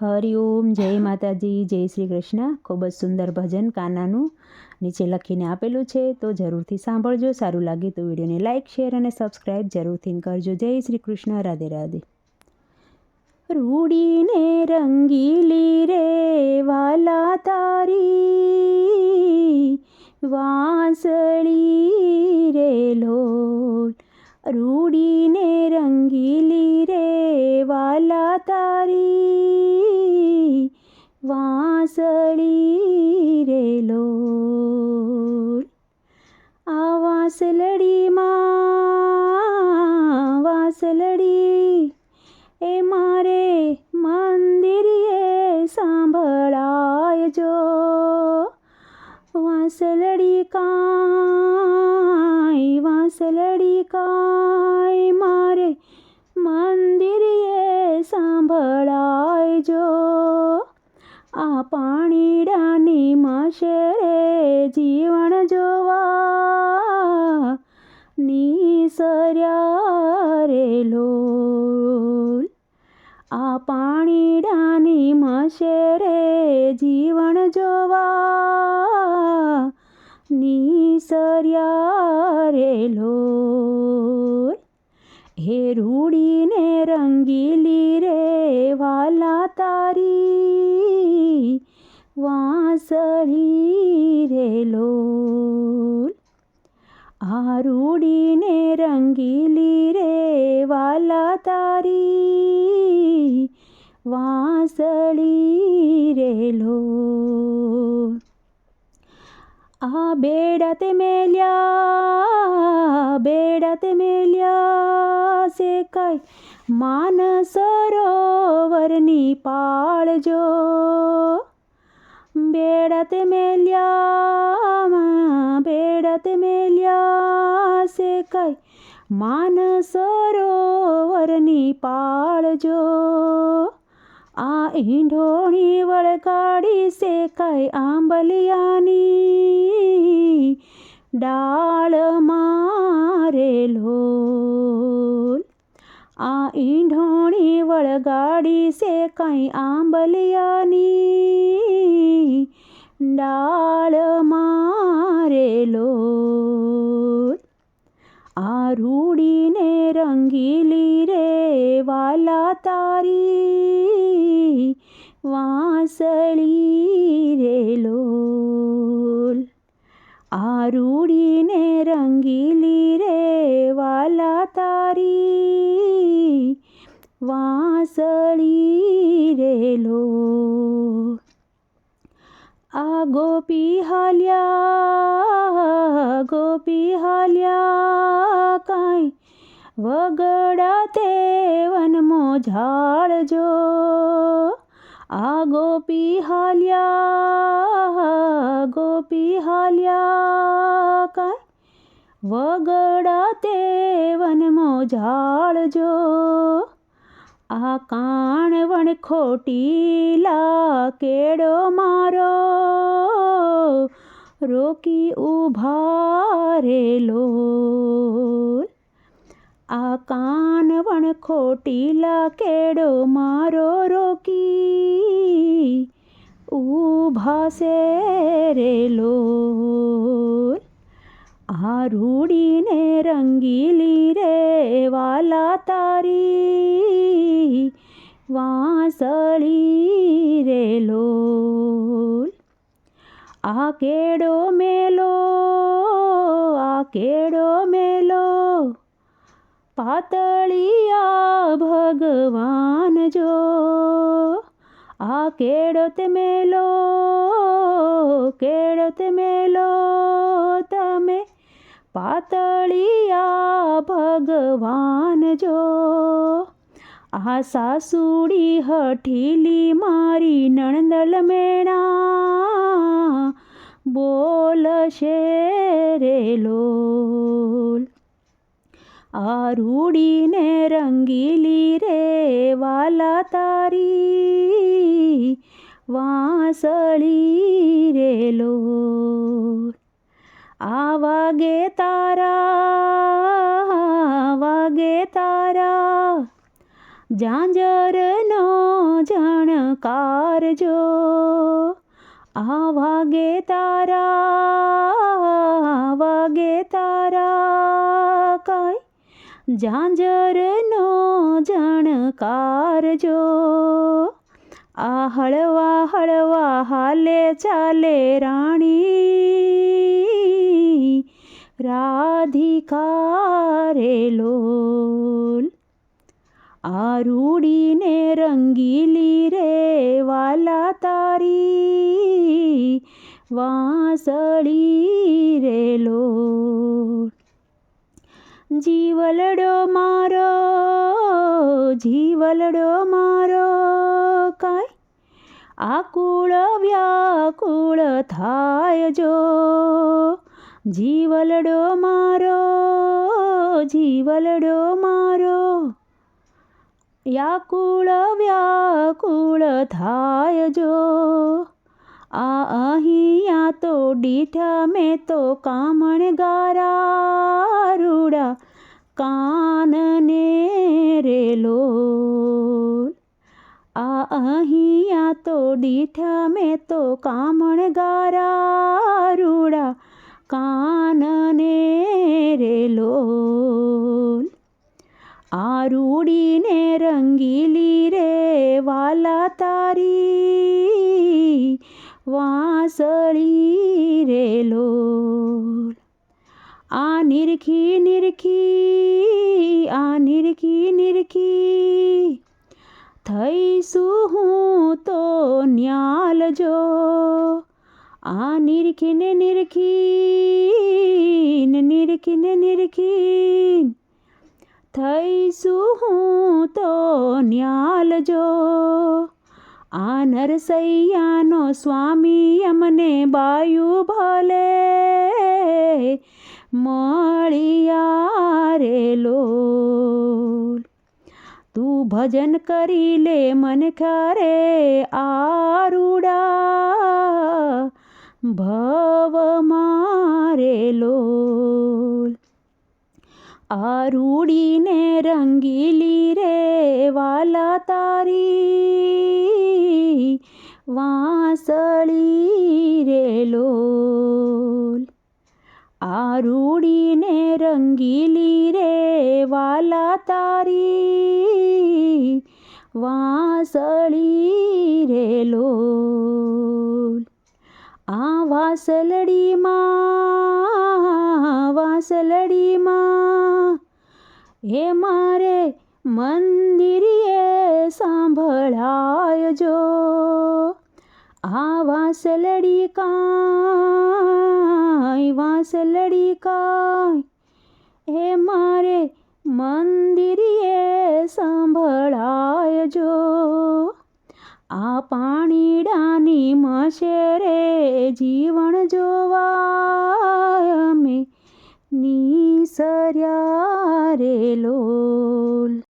હરિઓમ જય માતાજી, જય શ્રી કૃષ્ણ. ખૂબ જ સુંદર ભજન કાનાનું નીચે લખીને આપેલું છે, તો જરૂરથી સાંભળજો. સારું લાગે તો વિડીયોને લાઇક શેર અને સબસ્ક્રાઈબ જરૂરથી કરજો. જય શ્રી કૃષ્ણ, રાધે રાધે. રૂડીને રંગીલી રે વાલા તારી વાંસળી વાંસળી રે લોલ. આ વાંસલડીમાં વાંસલડી એ મારે મંદિરીએ સાંભળાય જો વાંસલડી કાંઈ વાંસલડી કાંઈ મારે મંદિરીએ સાંભળાય આ પાણીડાની માશરે જીવન જોવા નીસર્યા રે લોલ. આ પાણીડાની મશરે જીવન જોવા નીસર્યા રે લોલ. હે રૂડીને રંગીલી રે વાલા વાંસળી રે લોલ આ રૂડીને રંગીલી રે વાલા તારી વાંસળી રે લોલ આ બેડા તે મેલ્યા બેડા તે મેલ્યા સે કઈ માન સરોવરની પાળજો બેડા તે મેલ્યા બેડા તે મેલ્યા સે કઈ માન સરોવરની પાળજો આ ઈંઢોણી વળગાડી સે કઈ આંબલિયાની ડાળ મારેલો આ ઈંઢોણી વળગાડી સે કઈ આંબલિયાની ડાળ મારેલો આ રૂડીને રંગીલી રે વાલા તારી વાંસળી રેલો આ રૂડીને રંગીલી રે વાલા તારી વાંસળી રે લોલ આ ગોપી હાલ્યા ગોપી હાલ્યા કાંઈ વગડા તે વનમો ઝાડજો આ ગોપી હાલ્યા ગોપી હાલ્યા કાંઈ વગડા તે વનમો ઝાડજો આ કાણવણ ખોટીલા કેડો મારો. રોકી ઊભા રે લોલ આ કાનવણ ખોટીલા કેડો મારો રોકી ઊભા સે રે લોલ આ રૂડીને રંગીલી રે વાલા તારી. વાંસળી રે લોલ. આ કેડો મેલો, આ કેડો મેલો. પાતળિયા ભગવાન જો. આ કેડો તે મેલો કેડો તે મેલો. તમે પાતળિયા ભગવાન જો. આ સાસુડી હઠીલી મારી નણંદલ મેણા, બોલશે રે લોલ. આ રૂડીને રંગીલી રે વાલા તારી, વાંસળી રે લોલ. આ વાગે તારા વાગે તારા જાંજરનો જણકાર જો. આ વાગે તારા વાગે તારા કાંઈ. ઝાંઝરનો જણકારજો આ હળવા હળવા હાલે ચાલે રાણી. રાધિકા રે લોલ આ રૂડીને રંગીલી રે વાલા તારી વાંસળી રે લોલ જીવલડો મારો જીવલડો મારો કાંઈ આકુળ વ્યાકુળ થાય જો જીવલડો મારો જીવલડો મારો યાકુળ વ્યાકુળ થાય જો. આ અહીંયા તો ડીઠા મેં તો કામણ ગારા કાનને રેલો આ અહીંયા તો દીઠા મેં તો કામણ ગારા આ નિરખી નિરખી આ નિરખી નિરખી થઈશું હું તો ન્યાલ જો આ નિરખીને નિરખી ને નિરખીને નિરખી થઈશું હું તો ન્યાલ જો આ નરસૈયાનો સ્વામી અમને બાયુ ભલે મળિયા રે લોલ. તું ભજન કરી લે મન ખરે આરુડા. ભવ મારે લોલ. આરૂડીને રંગીલી રે વાલા તારી. વાંસળી રે આરૂડીને રંગીલી રે વાલા તારી વાંસળી રે લોલ આ વાસલડીમાં વાસલડીમાં એ મારે મંદિરીએ સાંભળાય જો આ વાસલડી કાય વાસલડી કાય એ મારે સાંભળાય જો. આ પાણીડાની મશેરે જીવન જોવા અમે નીસર્યા રે લોલ.